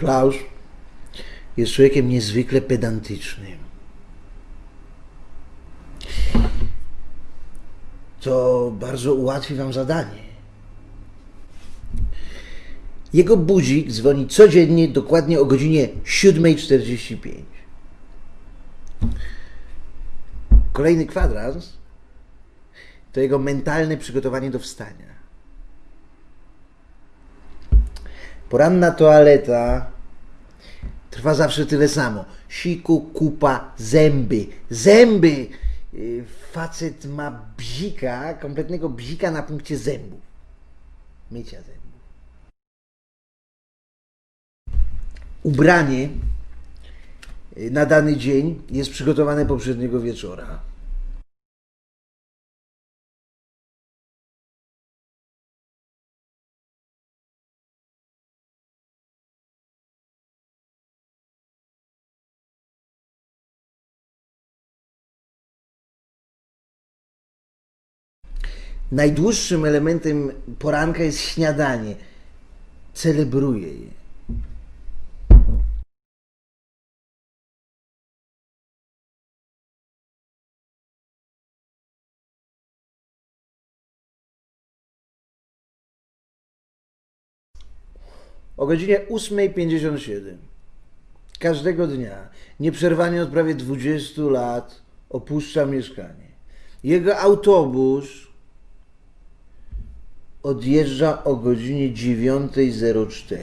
Klaus jest człowiekiem niezwykle pedantycznym. To bardzo ułatwi Wam zadanie. Jego budzik dzwoni codziennie dokładnie o godzinie 7.45. Kolejny kwadrans to jego mentalne przygotowanie do wstania. Poranna toaleta trwa zawsze tyle samo. Siku, kupa, zęby. Zęby! Yy, Facet ma bzika, kompletnego bzika na punkcie zębów. Mycia zębów. Ubranie yy, na dany dzień jest przygotowane poprzedniego wieczora. Najdłuższym elementem poranka jest śniadanie. Celebruję je. O godzinie 8.57 każdego dnia, nieprzerwanie od prawie 20 lat, opuszcza mieszkanie. Jego autobus odjeżdża o godzinie 9.04.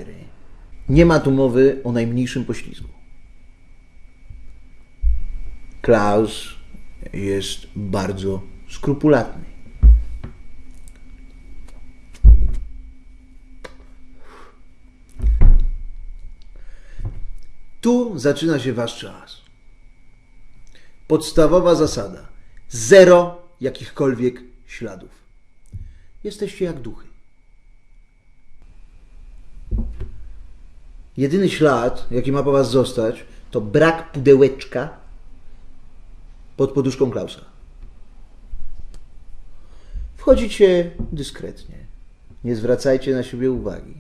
Nie ma tu mowy o najmniejszym poślizgu. Klaus jest bardzo skrupulatny. Tu zaczyna się wasz czas. Podstawowa zasada: zero jakichkolwiek śladów. Jesteście jak duchy. Jedyny ślad, jaki ma po was zostać, to brak pudełeczka pod poduszką Klausa. Wchodzicie dyskretnie. Nie zwracajcie na siebie uwagi.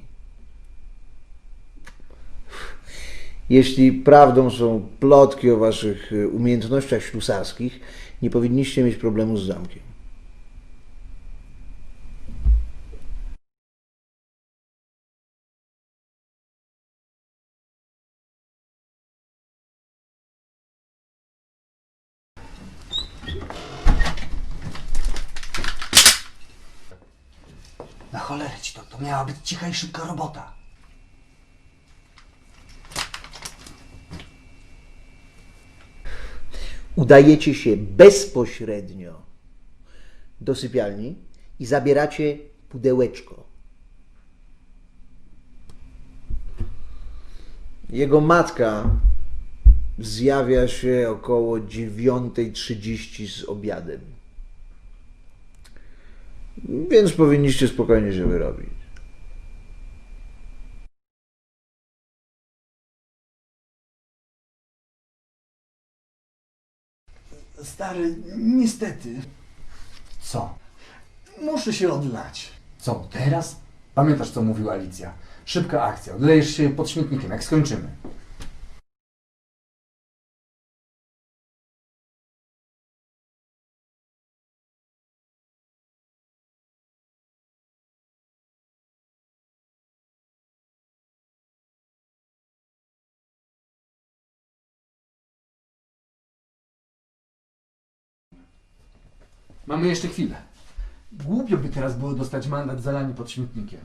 Jeśli prawdą są plotki o waszych y, umiejętnościach ślusarskich, nie powinniście mieć problemu z zamkiem. Na cholerę ci to, to miała być cicha i szybka robota. udajecie się bezpośrednio do sypialni i zabieracie pudełeczko. Jego matka zjawia się około 9.30 z obiadem. Więc powinniście spokojnie się wyrobić. Stary, niestety. Co? Muszę się odlać. Co, teraz? Pamiętasz, co mówiła Alicja? Szybka akcja. Odlejesz się pod śmietnikiem, jak skończymy. Mamy jeszcze chwilę. Głupio by teraz było dostać mandat za lanie pod śmietnikiem.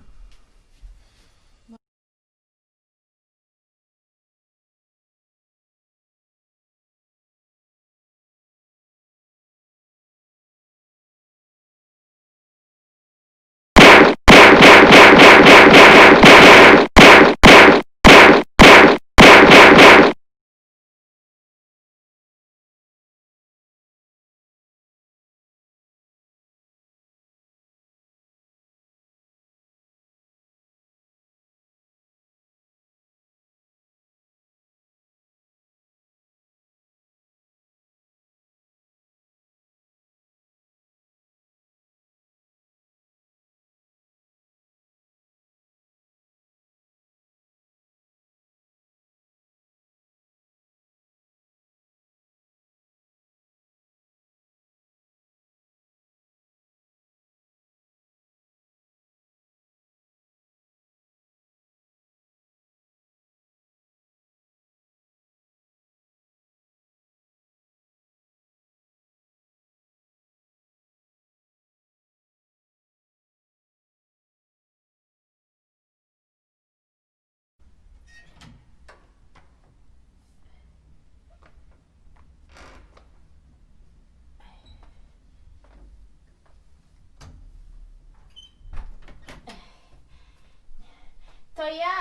To ja.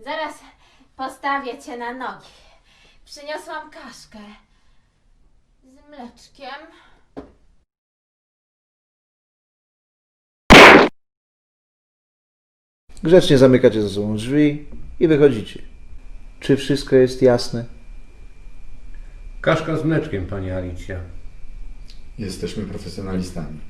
Zaraz postawię cię na nogi. Przyniosłam kaszkę z mleczkiem. Grzecznie zamykacie za sobą drzwi i wychodzicie. Czy wszystko jest jasne? Kaszka z mleczkiem, panie Alicja. Jesteśmy profesjonalistami.